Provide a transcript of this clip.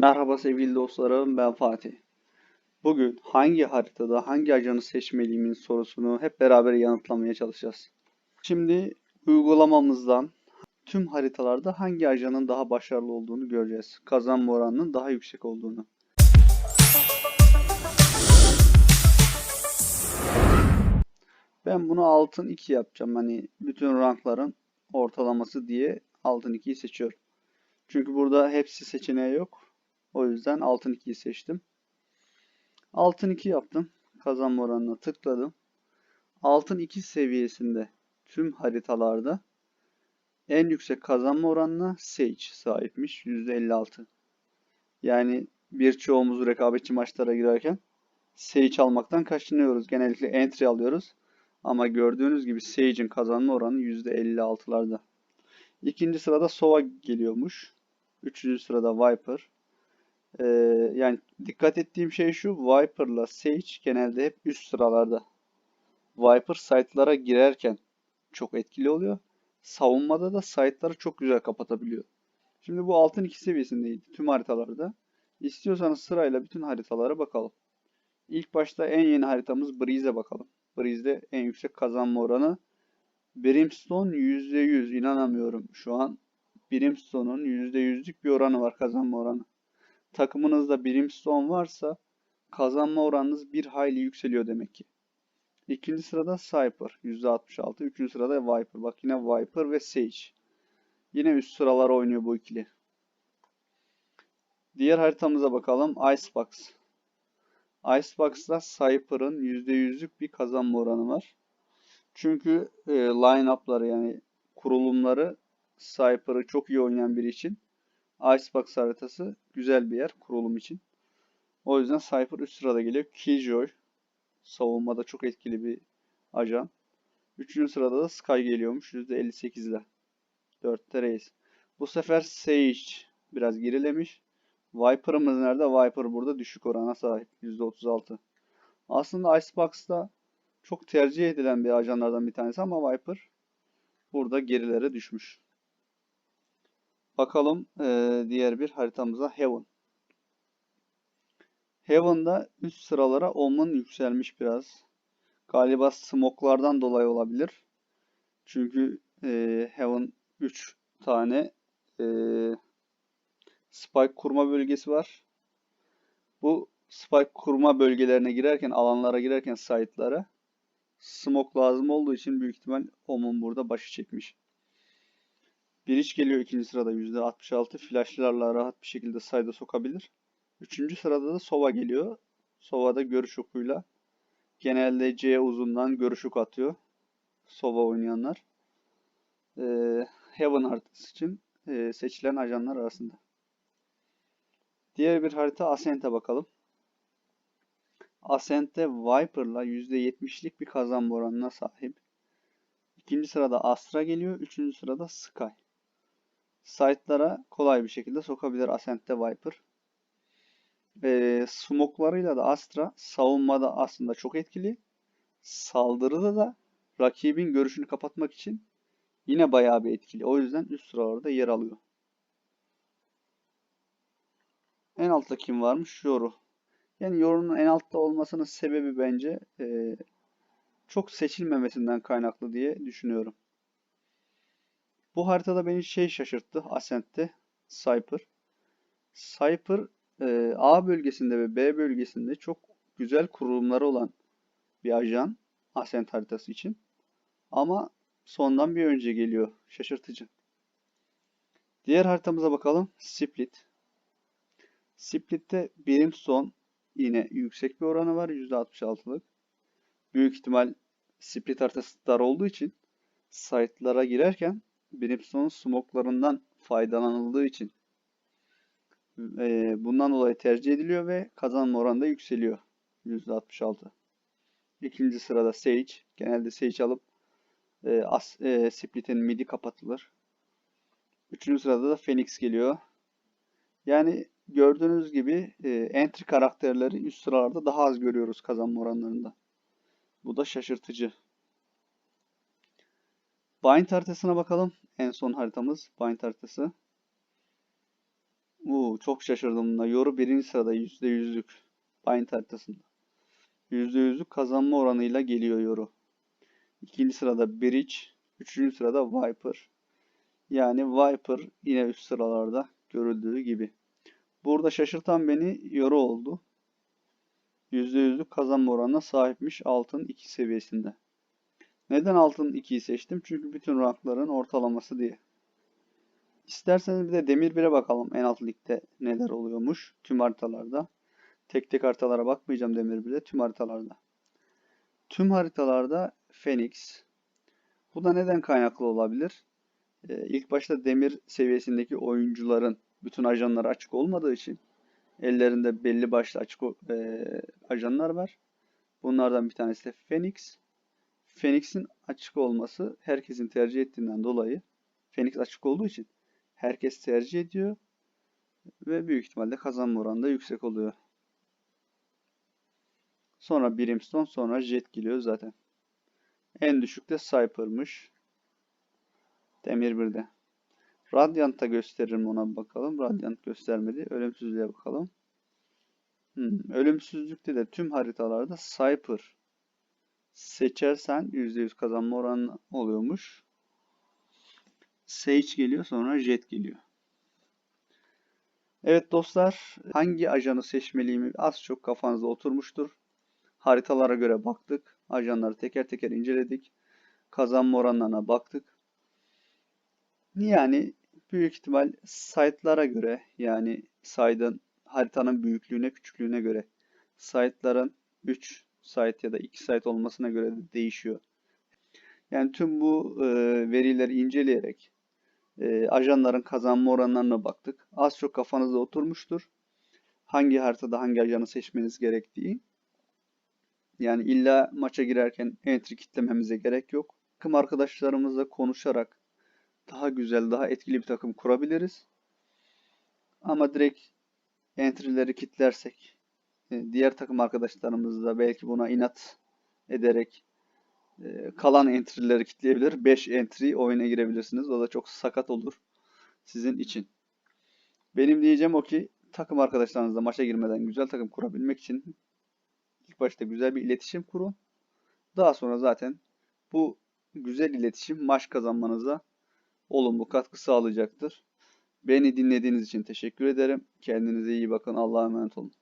Merhaba sevgili dostlarım, ben Fatih. Bugün hangi haritada hangi ajanı seçmeliyimin sorusunu hep beraber yanıtlamaya çalışacağız. Şimdi uygulamamızdan tüm haritalarda hangi ajanın daha başarılı olduğunu göreceğiz. Kazanma oranının daha yüksek olduğunu. Ben bunu altın 2 yapacağım. Hani bütün rankların ortalaması diye altın 2'yi seçiyorum. Çünkü burada hepsi seçeneği yok. O yüzden altın 2'yi seçtim. Altın 2 yaptım. Kazanma oranına tıkladım. Altın 2 seviyesinde tüm haritalarda en yüksek kazanma oranına Sage sahipmiş. %56. Yani birçoğumuz rekabetçi maçlara girerken Sage almaktan kaçınıyoruz. Genellikle entry alıyoruz. Ama gördüğünüz gibi Sage'in kazanma oranı %56'larda. İkinci sırada Sova geliyormuş. Üçüncü sırada Viper. Ee, yani dikkat ettiğim şey şu. Viper'la Sage genelde hep üst sıralarda. Viper site'lara girerken çok etkili oluyor. Savunmada da site'ları çok güzel kapatabiliyor. Şimdi bu altın 2 seviyesindeydi tüm haritalarda. İstiyorsanız sırayla bütün haritalara bakalım. İlk başta en yeni haritamız Breeze'e bakalım. Breeze'de en yüksek kazanma oranı Brimstone %100 inanamıyorum şu an. Brimstone'un %100'lük bir oranı var kazanma oranı. Takımınızda Brimstone varsa kazanma oranınız bir hayli yükseliyor demek ki. İkinci sırada Cypher %66. Üçüncü sırada Viper. Bak yine Viper ve Sage. Yine üst sıralara oynuyor bu ikili. Diğer haritamıza bakalım. Icebox. Icebox'ta Cypher'ın %100'lük bir kazanma oranı var. Çünkü e, line-up'ları yani kurulumları Cypher'ı çok iyi oynayan biri için Icebox haritası güzel bir yer kurulum için. O yüzden Cypher üst sırada geliyor. Killjoy savunmada çok etkili bir ajan. Üçüncü sırada da Sky geliyormuş %58 ile. 4'te Reis. Bu sefer Sage biraz gerilemiş. Viper'ımız nerede? Viper burada düşük orana sahip. %36. Aslında Icebox'ta çok tercih edilen bir ajanlardan bir tanesi ama Viper burada gerilere düşmüş. Bakalım eee, diğer bir haritamıza Heaven. Heaven'da üst sıralara Omen yükselmiş biraz. Galiba smoklardan dolayı olabilir. Çünkü eee Heaven 3 tane eee, spike kurma bölgesi var. Bu spike kurma bölgelerine girerken, alanlara girerken site'lara smoke lazım olduğu için büyük ihtimal Omen burada başı çekmiş. Biriç geliyor ikinci sırada %66. Flashlarla rahat bir şekilde side'a sokabilir. Üçüncü sırada da Sova geliyor. Sova da görüş okuyla genelde C uzundan görüş oku atıyor. Sova oynayanlar. Ee, Heaven haritası için e, seçilen ajanlar arasında. Diğer bir harita Ascent'e bakalım. Ascent'te Viper'la %70'lik bir kazanma oranına sahip. İkinci sırada Astra geliyor. Üçüncü sırada Sky. Site'lara kolay bir şekilde sokabilir Ascent'te Viper. Ee, smoke'larıyla da Astra savunmada aslında çok etkili. Saldırıda da rakibin görüşünü kapatmak için yine bayağı bir etkili. O yüzden üst sıralarda yer alıyor. En altta kim varmış? Yoru. Yani Yoru'nun en altta olmasının sebebi bence e, çok seçilmemesinden kaynaklı diye düşünüyorum. Bu haritada beni şey şaşırttı Ascent'te Cypher. Cypher e, A bölgesinde ve B bölgesinde çok güzel kurulumları olan bir ajan Ascent haritası için. Ama sondan bir önce geliyor. Şaşırtıcı. Diğer haritamıza bakalım. Split. Split'te Brimstone yine yüksek bir oranı var. %66'lık. Büyük ihtimal Split haritası dar olduğu için site'lara girerken Brimstone smoke'larından faydalanıldığı için e, bundan dolayı tercih ediliyor ve kazanma oranı da yükseliyor. %66. İkinci sırada Sage. Genelde Sage alıp e, as, e, Split'in midi kapatılır. Üçüncü sırada da Phoenix geliyor. Yani gördüğünüz gibi e, entry karakterleri üst sıralarda daha az görüyoruz kazanma oranlarında. Bu da şaşırtıcı. Bind haritasına bakalım. En son haritamız Bind haritası. Uu, çok şaşırdım buna. Yoru birinci sırada %100'lük. Bind haritasında. %100'lük kazanma oranıyla geliyor Yoru. İkinci sırada Bridge. Üçüncü sırada Viper. Yani Viper yine üst sıralarda görüldüğü gibi. Burada şaşırtan beni Yoru oldu. %100'lük kazanma oranına sahipmiş altın 2 seviyesinde. Neden altın 2'yi seçtim? Çünkü bütün rankların ortalaması diye. İsterseniz bir de Demir 1'e bakalım en alt ligde neler oluyormuş tüm haritalarda. Tek tek haritalara bakmayacağım Demir 1'de tüm haritalarda. Tüm haritalarda Phoenix. Bu da neden kaynaklı olabilir? Ee, ilk başta Demir seviyesindeki oyuncuların bütün ajanları açık olmadığı için ellerinde belli başlı açık eee, ajanlar var. Bunlardan bir tanesi de Phoenix. Phoenix'in açık olması herkesin tercih ettiğinden dolayı Phoenix açık olduğu için herkes tercih ediyor ve büyük ihtimalle kazanma oranı da yüksek oluyor. Sonra Brimstone, sonra Jet geliyor zaten. En düşük de Cypher'mış. Demir 1'de. Radiant'a gösteririm ona bakalım. Radiant göstermedi. Ölümsüzlüğe bakalım. Hmm, Ölümsüzlükte de tüm haritalarda Cypher seçersen %100 kazanma oranı oluyormuş. Sage geliyor sonra Jet geliyor. Evet dostlar, hangi ajanı seçmeliyimi az çok kafanızda oturmuştur. Haritalara göre baktık. Ajanları teker teker inceledik. Kazanma oranlarına baktık. Yani büyük ihtimal site'lara göre yani site'ın haritanın büyüklüğüne küçüklüğüne göre site'ların 3 site ya da 2 site olmasına göre de değişiyor. Yani tüm bu e, verileri inceleyerek e, ajanların kazanma oranlarına baktık. Az çok kafanızda oturmuştur. Hangi haritada hangi ajanı seçmeniz gerektiği. Yani illa maça girerken entry kitlememize gerek yok. Takım arkadaşlarımızla konuşarak daha güzel, daha etkili bir takım kurabiliriz. Ama direkt entry'leri kitlersek diğer takım arkadaşlarımız da belki buna inat ederek e, kalan entry'leri kitleyebilir. 5 entry oyuna girebilirsiniz. O da çok sakat olur sizin için. Benim diyeceğim o ki takım arkadaşlarınızla maça girmeden güzel takım kurabilmek için ilk başta güzel bir iletişim kurun. Daha sonra zaten bu güzel iletişim maç kazanmanıza olumlu katkı sağlayacaktır. Beni dinlediğiniz için teşekkür ederim. Kendinize iyi bakın. Allah'a emanet olun.